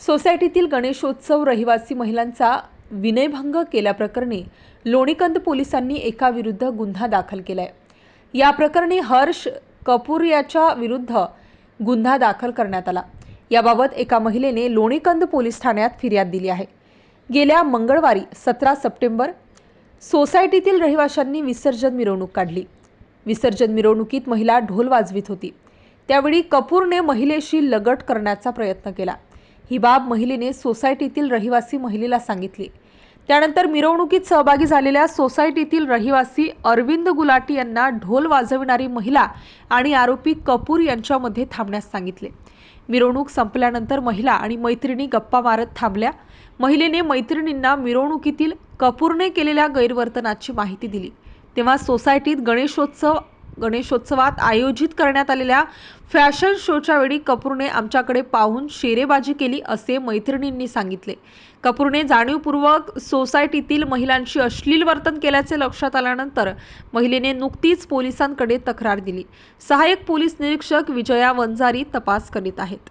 सोसायटीतील गणेशोत्सव रहिवासी महिलांचा विनयभंग केल्याप्रकरणी लोणीकंद पोलिसांनी एका विरुद्ध गुन्हा दाखल केलाय. या प्रकरणी हर्ष कपूर याच्या विरुद्ध गुन्हा दाखल करण्यात आला. याबाबत एका महिलेने लोणीकंद पोलीस ठाण्यात फिर्याद दिली आहे. गेल्या मंगळवारी सतरा सप्टेंबर सोसायटीतील रहिवाशांनी विसर्जन मिरवणूक काढली. विसर्जन मिरवणुकीत महिला ढोल वाजवित होती. त्यावेळी कपूरने महिलेशी लगट करण्याचा प्रयत्न केला. ही बाब महिलेने सोसायटीतील रहिवासी महिलेला सांगितली. त्यानंतर मिरवणुकीत सहभागी झालेल्या सोसायटीतील रहिवासी अरविंद गुलाटी यांना ढोल वाजविणारी महिला आणि आरोपी कपूर यांच्यामध्ये थांबण्यास सांगितले. मिरवणूक संपल्यानंतर महिला आणि मैत्रिणी गप्पा मारत थांबल्या. महिलेने मैत्रिणींना मिरवणुकीतील कपूरने केलेल्या गैरवर्तनाची माहिती दिली. तेव्हा सोसायटीत गणेशोत्सव गणेशोत्सवात आयोजित करण्यात आलेल्या फॅशन शोच्या वेळी कपूरने आमच्याकडे पाहून शेरेबाजी केली असे मैत्रिणींनी सांगितले. कपूरने जाणीवपूर्वक सोसायटीतील महिलांशी अश्लील वर्तन केल्याचे लक्षात आल्यानंतर महिलेने नुकतीच पोलिसांकडे तक्रार दिली. सहाय्यक पोलीस निरीक्षक विजया वंजारी तपास करीत आहेत.